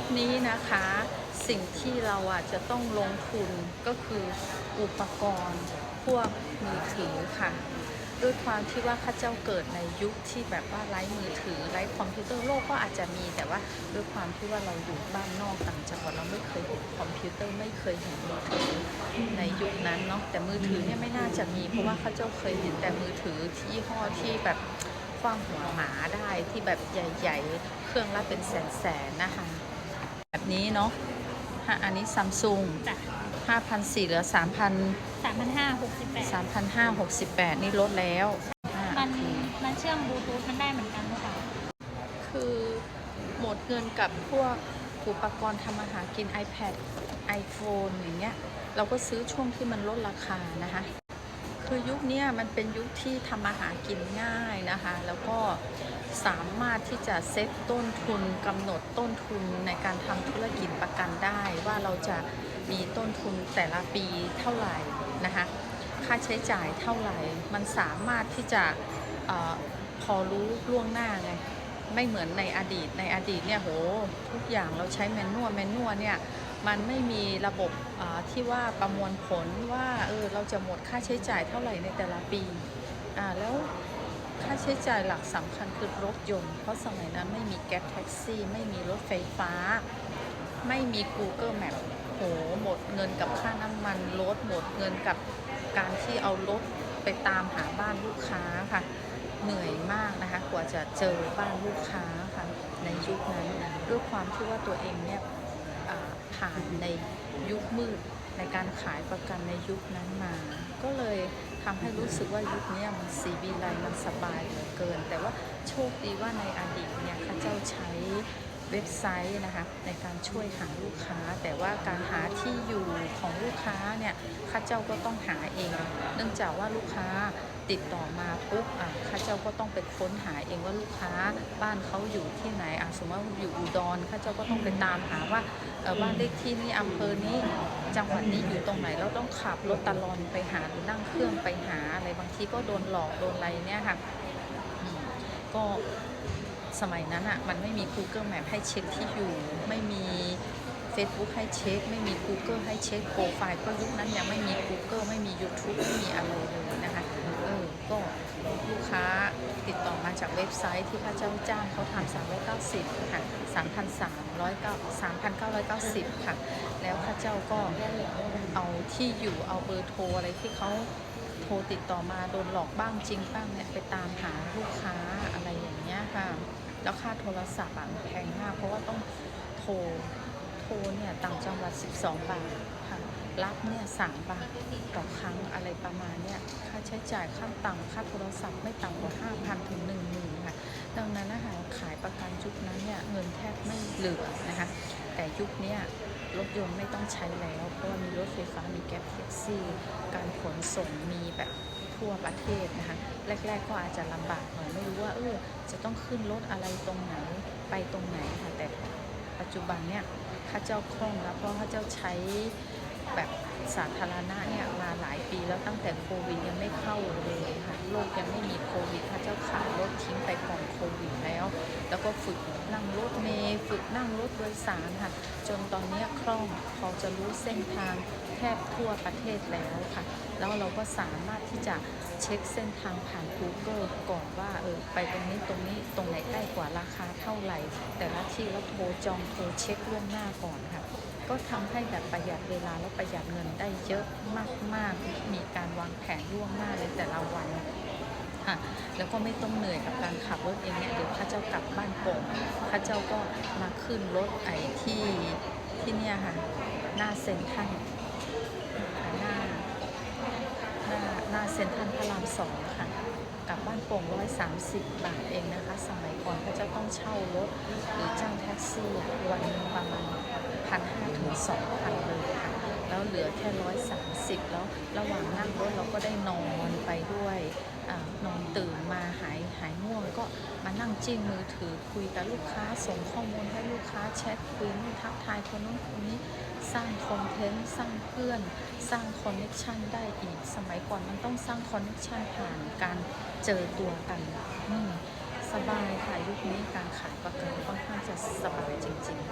คนี้นะคะ สิ่งที่เราอาจจะต้องลงทุนก็คืออุปกรณ์พวกมือถือค่ะด้วยความที่ว่าข้าเจ้าเกิดในยุคที่แบบว่าไร้มือถือไร้คอมพิวเตอร์โลกก็อาจจะมี แต่ว่าด้วยความที่ว่าเราอยู่บ้านนอกต่างจังหวัดเราไม่เคยเห็นคอมพิวเตอร์ไม่เคยเห็นมือถือในยุคนั้นเนาะแต่มือถือเนี่ยไม่น่าจะมี เพราะว่าข้าเจ้าเคยเห็นแต่มือถือที่ยี่ห้อที่แบบกว้างหัวหมาได้ที่แบบใหญ่ ๆ เครื่องละเป็นแสนๆนะคะ นี้เนาะฮะอันนี้ซัมซุงจ้ะ5,400เหลือ3,000สามพันห้าหกสิบแปด3,568นี่ลดแล้วอ่ามันโอเคมันเชื่อมบลูทูธมันได้เหมือนกันค่ะคือหมดเงินกับพวกอุปกรณ์ทำอาหารกิน iPad iPhone อย่างเงี้ย เราก็ซื้อช่วงที่มันลดราคานะคะ คือยุคนี้มันเป็นยุคที่ทำอาหารกินง่ายนะคะ แล้วก็สามารถที่จะเซตต้นทุนกำหนดต้นทุนในการทำธุรกิจประกันได้ ว่าเราจะมีต้นทุนแต่ละปีเท่าไหร่นะคะ ค่าใช้จ่ายเท่าไหร่ มันสามารถที่จะออพอรู้ล่วงหน้าไงไม่เหมือนในอดีตในอดีตเนี่ยโหทุกอย่างเราใช้แมนนวลแมนนวลเนี่ย มันไม่มีระบบที่ว่าประมวลผลว่าเออเราจะหมดค่าใช้จ่ายเท่าไหร่ในแต่ละปีอ่าแล้วค่าใช้จ่ายหลักสำคัญคือรถยนต์ เพราะสมัยนั้นไม่มีแก๊สแท็กซี่ ไม่มีรถไฟฟ้า ไม่มี Google Map โหหมดเงินกับค่าน้ำมันรถหมดเงินกับการที่เอารถไปตามหาบ้านลูกค้าค่ะเหนื่อยมากนะคะกว่าจะเจอบ้านลูกค้าค่ะในยุคนั้นด้วยความที่ว่าตัวเองเนี่ย ผ่านในยุคมืดในการขายประกันในยุคนั้นมา ก็เลยทำให้รู้สึกว่ายุคนี้มันสีบีไลมันสบายเหลือเกิน แต่ว่าโชคดีว่าในอดีตเนี่ยข้าเจ้าใช้เว็บไซต์นะคะในการช่วยหาลูกค้า แต่ว่าการหาที่อยู่ของลูกค้าเนี่ยข้าเจ้าก็ต้องหาเอง เนื่องจากว่าลูกค้า ติดต่อมาปุ๊บอะข้าเจ้าก็ต้องไปค้นหาเองว่าลูกค้าบ้านเขาอยู่ที่ไหนอะสมมติว่าอยู่อุดรข้าเจ้าก็ต้องไปตามหาว่าบ้านเลขที่นี่อำเภอนี้จังหวัดนี้อยู่ตรงไหนเราต้องขับรถตะลอนไปหาหรือนั่งเครื่องไปหาอะไรบางทีก็โดนหลอกโดนอะไรเนี่ยค่ะก็สมัยนั้นอะมันไม่มี Google Map ให้เช็คที่อยู่ไม่มี Facebook ให้เช็ค ไม่มี Google ให้เช็คโปรไฟล์ก็ยุคนั้นยังไม่มี Google ไม่มี YouTube ไม่มีอะไรเลยนะคะ ก็ลูกค้าติดต่อมาจากเว็บไซต์ที่ข้าเจ้าจ้างเขาทำ390ค่ะ3,390ค่ะ แล้วข้าเจ้าก็เอาที่อยู่เอาเบอร์โทรอะไรที่เขาโทรติดต่อมาโดนหลอกบ้างจริงบ้างเนี่ยไปตามหาลูกค้าอะไรอย่างเงี้ยค่ะ แล้วค่าโทรศัพท์อะแพงมากเพราะว่าต้องโทรโทรเนี่ยต่างจังหวัด 12 บาท รับเนี่ย3บาทต่อครั้งอะไรประมาณเนี่ยค่าใช้จ่ายขั้นต่ำค่าโทรศัพท์ไม่ต่ำกว่า 5,000 ถึง 10,000ค่ะดังนั้นนะคะขายประกันยุคนั้นเนี่ยเงินแทบไม่เหลือนะคะแต่ยุคนี้รถยนต์ไม่ต้องใช้แล้ว เพราะว่ามีรถไฟฟ้ามีแก๊ปแท็กซี่ การขนส่งมีแบบทั่วประเทศนะคะแรกๆก็อาจจะลำบากหน่อยไม่รู้ว่าเออจะต้องขึ้นรถอะไรตรงไหนไปตรงไหนค่ะแต่ปัจจุบันเนี่ยข้าเจ้าคล่องแล้วเพราะข้าเจ้าใช้ แบบสาธารณะเนี่ยมาหลายปีแล้วตั้งแต่โควิดยังไม่เข้าเลยค่ะโลกยังไม่มีโควิดข้าเจ้าขายรถทิ้งไปก่อนโควิดแล้ว แล้วก็ฝึกนั่งรถเมล์ฝึกนั่งรถโดยสารค่ะจนตอนนี้คล่องพอจะรู้เส้นทางแทบทั่วประเทศแล้วค่ะ แล้วเราก็สามารถที่จะเช็คเส้นทางผ่าน Google ก่อนว่าเออไปตรงนี้ตรงนี้ตรงไหนใกล้กว่าราคาเท่าไหร่ แต่ละที่แล้วโทรจองโทรเช็คล่วงหน้าก่อนค่ะ ก็ทำให้แบบประหยัดเวลาและประหยัดเงินได้เยอะมากๆ มีการวางแผนล่วงหน้าในแต่ละวันค่ะแล้วก็ไม่ต้องเหนื่อยกับการขับรถเองเนี่ยเดี๋ยวข้าเจ้ากลับบ้านโป่งข้าเจ้าก็มาขึ้นรถไอ้ที่ที่เนี่ยค่ะหน้าเซ็นทรัลหน้าหน้าหน้าเซ็นทรัลพระรามสองค่ะกลับบ้านโป่งร้อยสามสิบบาทเองนะคะ สมัยก่อนเขาจะต้องเช่ารถหรือจ้างแท็กซี่วันนึงประมาณ พันห้าถึงสองพันเลยค่ะ แล้วเหลือแค่ร้อยสามสิบแล้วระหว่างนั่งรถเราก็ได้นอนไปด้วยอนอนตื่นมาหายหายง่วงก็มานั่งจิ้มมือถือคุยกับลูกค้าส่งข้อมูลให้ลูกค้าแชทคุยนู่นทักทายคนนู้นคนนี้สร้างคอนเทนต์สร้างเพื่อน สร้างคอนเน c ชันได้อีกสมัยก่อนมันต้องสร้างคอนเน c ชันผ่านการเจอตัวกันสบายค่ะยุคนี้การขายประกันค่อนข้างจะสบายจริง ๆ